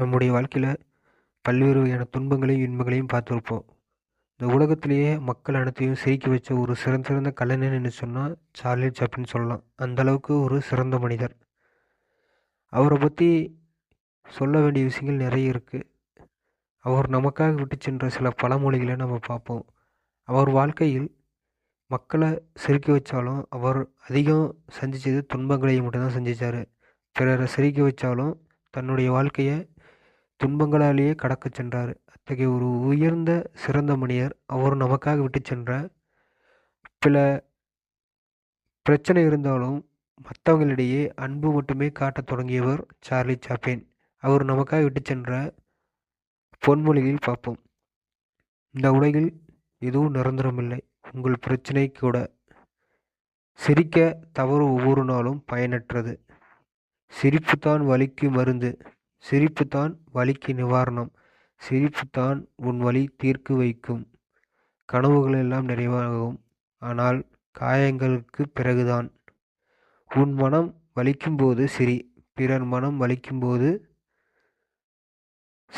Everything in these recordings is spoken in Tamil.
நம்முடைய வாழ்க்கையில் பல்வேறு வகையான துன்பங்களையும் இன்பங்களையும் பார்த்துருப்போம். இந்த உலகத்திலேயே மக்கள் அனைத்தையும் சிரிக்க வச்ச ஒரு சிறந்த சிறந்த கலைஞன்னு சொன்னால் சார்லி சாப்ளின் சொல்லலாம். அந்த அளவுக்கு ஒரு சிறந்த மனிதர். அவரை பற்றி சொல்ல வேண்டிய விஷயங்கள் நிறைய இருக்குது அவர் நமக்காக விட்டு சென்ற சில பழமொழிகளை நம்ம பார்ப்போம். அவர் வாழ்க்கையில் மக்களை சிரிக்க வச்சாலும் அவர் அதிகம் சந்தித்தது துன்பங்களையும் மட்டும்தான் சந்தித்தார் பிறரை சிரிக்க வச்சாலும் தன்னுடைய வாழ்க்கையை துன்பங்களாலேயே கடக்க சென்றார். அத்தகைய ஒரு உயர்ந்த சிறந்த மனிதர் அவர் நமக்காக விட்டு சென்ற பல பிரச்சனை இருந்தாலும் மற்றவங்களிடையே அன்பு மட்டுமே காட்டத் தொடங்கியவர் சார்லி சாப்பின். அவர் நமக்காக விட்டு சென்ற பொன்மொழிகளில் பார்ப்போம். இந்த உலகில் எதுவும் நிரந்தரமில்லை. உங்கள் பிரச்சனை கூட சிரிக்க தவறு ஒவ்வொரு நாளும் பயனற்றது. சிரிப்புத்தான் வலிக்கு மருந்து. சிரிப்புதான் வலிக்கு நிவாரணம். சிரிப்புதான் உன் வலி தீர்க்கு வைக்கும். கனவுகள் எல்லாம் நிறைவாகும். ஆனால் காயங்களுக்கு பிறகுதான். உன் மனம் வலிக்கும்போது சிரி. பிறர் மனம் வலிக்கும்போது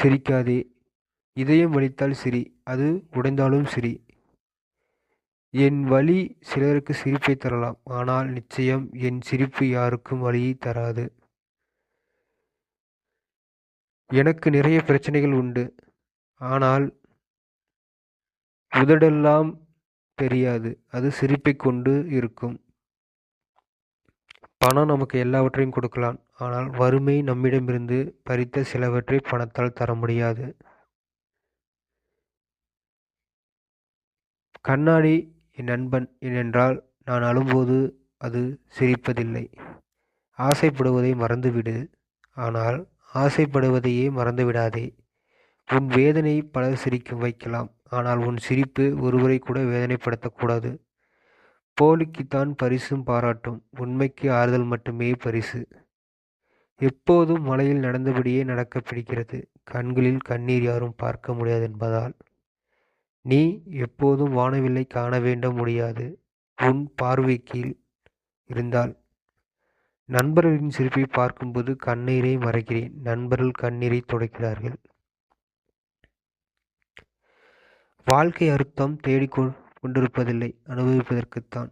சிரிக்காதே. இதயம் வலித்தால் சிரி. அது உடைந்தாலும் சிரி. என் வலி சிலருக்கு சிரிப்பை தரலாம். ஆனால் நிச்சயம் என் சிரிப்பு யாருக்கும் வழியை தராது. எனக்கு நிறைய பிரச்சனைகள் உண்டு. ஆனால் உதடெல்லாம் தெரியாது. அது சிரிப்பை கொண்டு இருக்கும். பணம் நமக்கு எல்லாவற்றையும் கொடுக்கலாம். ஆனால் வறுமை நம்மிடமிருந்து பறித்த சிலவற்றை பணத்தால் தர முடியாது. கண்ணாடி என் நண்பன் ஏனென்றால் நான் அழும்போது அது சிரிப்பதில்லை. ஆசைப்படுவதை மறந்துவிடு. ஆனால் ஆசைப்படுவதையே மறந்துவிடாதே. உன் வேதனை பலர் சிரிக்க வைக்கலாம். ஆனால் உன் சிரிப்பு ஒருவரை கூட வேதனைப்படுத்தக்கூடாது. போலிக்குத்தான் பரிசும் பாராட்டும். உண்மைக்கு ஆறுதல் மட்டுமே பரிசு. எப்போதும் மலையில் நடந்தபடியே நடக்க பிடிக்கிறது. கண்களில் கண்ணீர் யாரும் பார்க்க முடியாது என்பதால். நீ எப்போதும் வானவில்லை காண வேண்ட முடியாது. உன் பார்வை கீழ் இருந்தால். நண்பர்களின் சிரிப்பை பார்க்கும்போது கண்ணீரை மறைக்கிறேன். நண்பர்கள் கண்ணீரை துடைக்கிறார்கள். வாழ்க்கை அர்த்தம் தேடிக் கொண்டிருப்பதில்லை. அனுபவிப்பதற்குத்தான்.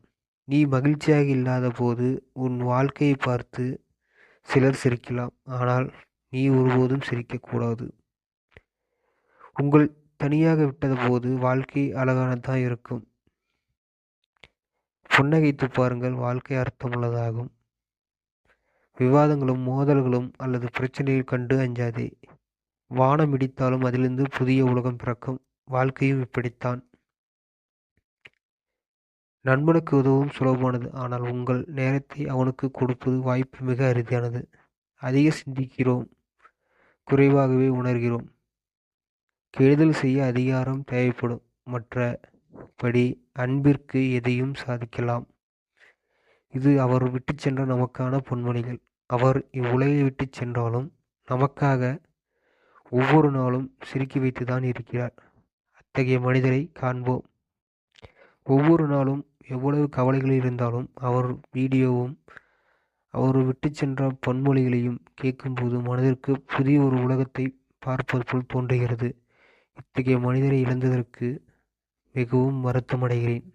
நீ மகிழ்ச்சியாக இல்லாத போது உன் வாழ்க்கையை பார்த்து சிலர் சிரிக்கலாம். ஆனால் நீ ஒருபோதும் சிரிக்கக்கூடாது உங்கள் தனியாக விட்டத போது வாழ்க்கை அழகானதான் இருக்கும். புன்னகைத்து பாருங்கள். வாழ்க்கை அர்த்தமுள்ளதாகும். விவாதங்களும் மோதல்களும் அல்லது பிரச்சனைகள் கண்டு அஞ்சாதே. வானம் இடித்தாலும் அதிலிருந்து புதிய உலகம் பிறக்கும். வாழ்க்கையும் இப்படித்தான். நண்பனுக்கு உதவும் சுலபமானது. ஆனால் உங்கள் நேரத்தை அவனுக்கு கொடுப்பது வாய்ப்பு மிக அரிதானது. அதிக சிந்திக்கிறோம். குறைவாகவே உணர்கிறோம். கெடுதல் செய்ய அதிகாரம் தேவைப்படும். மற்றபடி அன்பிற்கு எதையும் சாதிக்கலாம். இது அவர் விட்டு சென்ற நமக்கான பொன்மொழிகள். அவர் இவ்வுலகை விட்டு சென்றாலும் நமக்காக ஒவ்வொரு நாளும் சிரிக்கி வைத்து தான் இருக்கிறார். அத்தகைய மனிதரை காண்போம். ஒவ்வொரு நாளும் எவ்வளவு கவலைகள் இருந்தாலும் அவர் வீடியோவும் அவர் விட்டு சென்ற பொன்மொழிகளையும் கேட்கும்போது மனதிற்கு புதிய ஒரு உலகத்தை பார்ப்பது போல் தோன்றுகிறது. இத்தகைய மனிதரை இழந்ததற்கு மிகவும் வருத்தமடைகிறேன்.